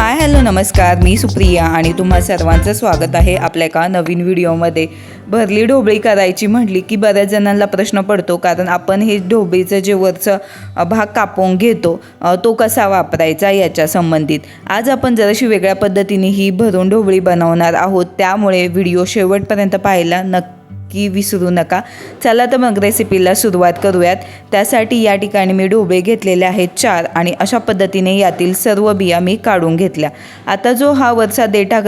Hi hello नमस्कार. मी सुप्रिया आणि तुम्हा सर्वांचं स्वागत आहे आपल्या एका नवीन व्हिडिओमध्ये. भरली ढोबळी करायची म्हटली की बऱ्याच जणांना प्रश्न पडतो कारण आपण हे ढोबळीचं जे वरचं भाग कापून घेतो तो कसा वापरायचा याच्या संबंधित. आज आपण जराशी वेगळ्या पद्धतीने ही भरून ढोबळी बनवणार आहोत. त्यामुळे व्हिडिओ शेवटपर्यंत पाहायला नक्की की विसरू नका. चला तर मग रेसिपीला सुरुवात करूयात. त्यासाठी या ठिकाणी मी डोबे घेतलेले आहेत चार आणि अशा पद्धतीने यातील सर्व बिया मी काढून घेतल्या. आता जो हा वरचा देठा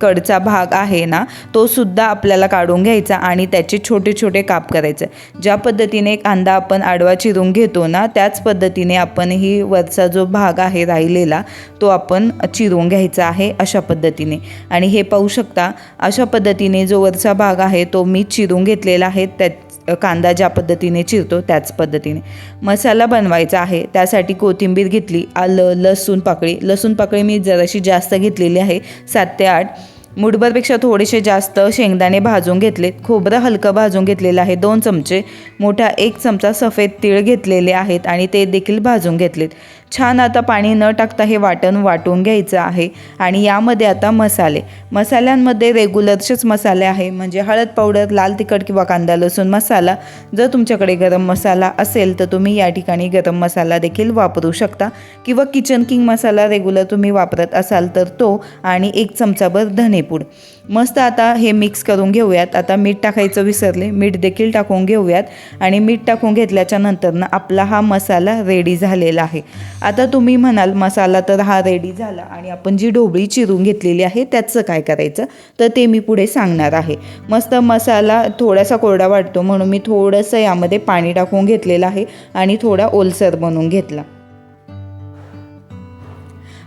कडचा भाग आहे ना तो सुद्धा आपल्याला काढून घ्यायचा आणि त्याचे छोटे छोटे काप करायचे. ज्या पद्धतीने कांदा आपण आडवा चिरून घेतो ना त्याच पद्धतीने आपण ही वरचा जो भाग आहे राहिलेला तो आपण चिरून घ्यायचा आहे अशा पद्धतीने. आणि हे पाहू शकता अशा पद्धतीने जो वरचा भाग आहे तो मी चिरून घेतलेला आहे त्या कांदा ज्या पद्धतीने चिरतो त्याच पद्धतीने. मसाला बनवायचा आहे त्यासाठी कोथिंबीर घेतली आलं लसूण पाकळी. लसूण पाकळी मी जराशी जास्त घेतलेली आहे सात ते आठ. मुठभरपेक्षा थोडेसे जास्त शेंगदाणे भाजून घेतलेत खोबरं हलकं भाजून घेतलेलं आहे दोन चमचे. मोठा एक चमचा सफेद तीळ घेतलेले आहेत आणि ते देखील भाजून घेतलेत. छान आता पाणी न टाकता हे वाटण वाटून घ्यायचं आहे. आणि यामध्ये आता मसाले. मसाल्यांमध्ये रेग्युलरचेच मसाले आहे. म्हणजे हळद पावडर लाल तिखट किंवा कांदा लसूण मसाला जर तुमच्याकडे गरम मसाला असेल तर तुम्ही या ठिकाणी गरम मसाला देखील वापरू शकता. किंवा किचन किंग मसाला रेग्युलर तुम्ही वापरत असाल तर तो आणि एक चमचाभर धनेपूड. मस्त आता हे मिक्स करून घेऊयात. आता मीठ टाकायचं विसरले. मीठ देखील टाकून घेऊयात. आणि मीठ टाकून घेतल्याच्या नंतरनं आपला हा मसाला रेडी झालेला आहे. आता तुम्ही म्हणाल मसाला तर हा रेडी झाला आणि आपण जी ढोबळी चिरून घेतलेली आहे त्याचं काय करायचं? तर ते मी पुढे सांगणार आहे. मस्त मसाला थोडासा कोरडा वाटतो म्हणून मी थोडंसं यामध्ये पाणी टाकून घेतलेलं आहे आणि थोडा ओलसर बनवून घेतला.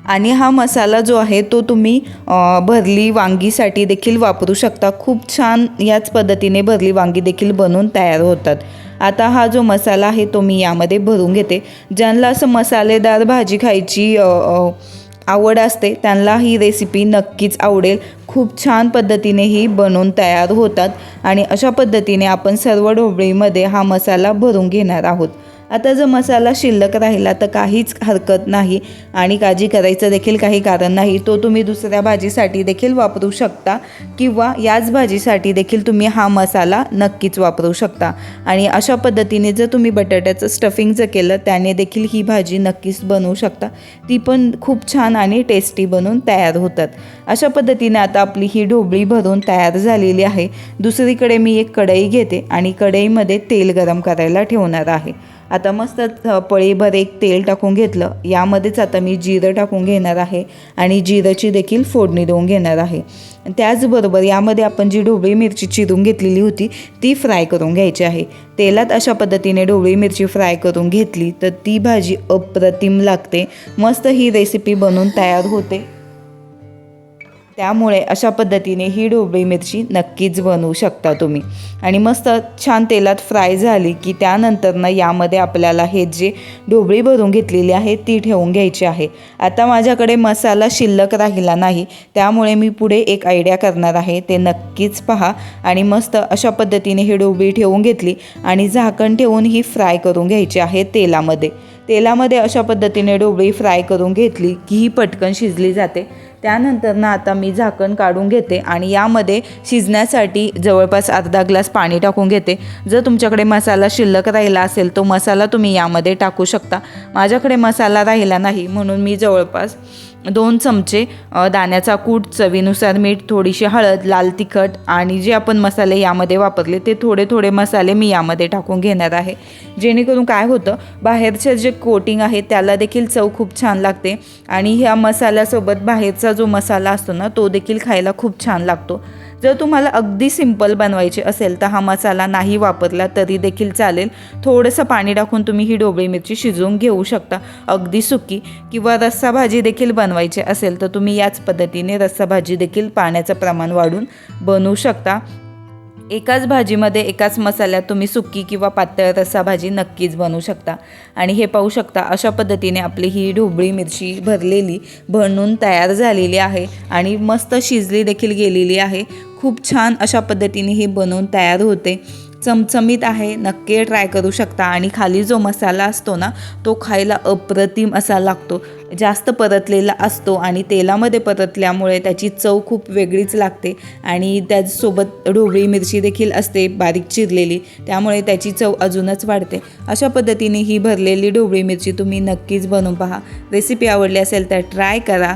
आणि हा मसाला जो आहे तो तुम्ही भरली वांगीसाठी देखील वापरू शकता. खूप छान याच पद्धतीने भरली वांगी देखील बनवून तयार होतात. आता हा जो मसाला आहे तो मी यामध्ये भरून घेते. ज्यांना असं मसालेदार भाजी खायची आवड असते त्यांना ही रेसिपी नक्कीच आवडेल. खूप छान पद्धतीने ही बनवून तयार होतात आणि अशा पद्धतीने आपण सर्व ढोबळीमध्ये हा मसाला भरून घेणार आहोत. आता जर मसाला शिल्लक राहिला तर काहीच हरकत नाही. आणि काळजी करायचं देखील काही कारण नाही. तो तुम्ही दुसऱ्या भाजीसाठी देखील वापरू शकता किंवा याच भाजीसाठी देखील तुम्ही हा मसाला नक्कीच वापरू शकता. आणि अशा पद्धतीने जर तुम्ही बटाट्याचं स्टफिंग जर केलं त्याने देखील ही भाजी नक्कीच बनवू शकता. ती पण खूप छान आणि टेस्टी बनवून तयार होतात. अशा पद्धतीने आता आपली ही ढोबळी भरून तयार झालेली आहे. दुसरीकडे मी एक कढई घेते आणि कढईमध्ये तेल गरम करायला ठेवणार आहे. आता मस्त पळीभर एक तेल टाकून घेतलं. यामध्येच आता मी जिरं टाकून घेणार आहे आणि जिरंची देखील फोडणी देऊन घेणार आहे. त्याचबरोबर यामध्ये आपण जी ढोबळी मिरची चिरून घेतलेली होती ती फ्राय करून घ्यायची आहे. तेलात अशा पद्धतीने ढोबळी मिरची फ्राय करून घेतली तर ती भाजी अप्रतिम लागते. मस्त ही रेसिपी बनवून तयार होते. त्यामुळे अशा पद्धतीने ही ढोबळी मिरची नक्कीच बनवू शकता तुम्ही. आणि मस्त छान तेलात फ्राय झाली की त्यानंतरनं यामध्ये आपल्याला हे जे ढोबळी भरून घेतलेली आहे ती ठेवून घ्यायची आहे. आता माझ्याकडे मसाला शिल्लक राहिला नाही त्यामुळे मी पुढे एक आयडिया करणार आहे ते नक्कीच पहा. आणि मस्त अशा पद्धतीने ही ढोबळी ठेवून घेतली आणि झाकण ठेवून ही फ्राय करून घ्यायची आहे तेलामध्ये. तेलामध्ये अशा पद्धतीने ढोबळी फ्राय करून घेतली की ही पटकन शिजली जाते. त्यानंतर ना आता मी झाकण काढून घेते आणि यामध्ये शिजण्यासाठी जवळपास अर्धा ग्लास पाणी टाकून घेते. जर तुमच्याकडे मसाला शिल्लक राहिला असेल तो मसाला तुम्ही यामध्ये टाकू शकता. माझ्याकडे मसाला राहिला नाही म्हणून मी जवळपास दोन चमचे दाण्याचा कूट चवीनुसार मीठ थोडीशी हळद लाल तिखट आणि जे आपण मसाले यामध्ये वापरले ते थोडे थोडे मसाले मी यामध्ये टाकून घेणार आहे. जेणेकरून काय होतं बाहेरचे जे कोटिंग आहे त्याला देखील चव खूप छान लागते आणि ह्या मसाल्यासोबत बाहेरचा जो मसाला असतो ना तो देखील खायला खूप छान लागतो. जर तुम्हाला अगदी सिंपल बनवायची असेल तर हा मसाला नाही वापरला तरी देखील चालेल. थोडंसं पाणी टाकून तुम्ही ही ढोबळी मिरची शिजवून घेऊ शकता. अगदी सुकी किंवा रस्सा भाजी देखील बनवायची असेल तर तुम्ही याच पद्धतीने रस्सा भाजी देखील पाण्याचं प्रमाण वाढून बनवू शकता. एकाच भाजीमध्ये एकाच मसाल्यात तुम्ही सुक्की किंवा पातळ रस्सा भाजी नक्कीच बनवू शकता. आणि हे पाहू शकता अशा पद्धतीने आपली ही ढोबळी मिरची भरलेली बनून तयार झालेली आहे आणि मस्त शिजली देखील गेलेली आहे. खूप छान अशा पद्धतीने ही बनवून तयार होते. चमचमीत आहे नक्की ट्राय करू शकता. आणि खाली जो मसाला असतो ना तो खायला अप्रतिम असा लागतो. जास्त परतलेला असतो आणि तेलामध्ये परतल्यामुळे त्याची चव खूप वेगळीच लागते. आणि त्याचसोबत ढोबळी मिरची देखील असते बारीक चिरलेली. त्यामुळे त्याची चव अजूनच वाढते. अशा पद्धतीने ही भरलेली ढोबळी मिरची तुम्ही नक्कीच बनवून पहा. रेसिपी आवडली असेल तर ट्राय करा.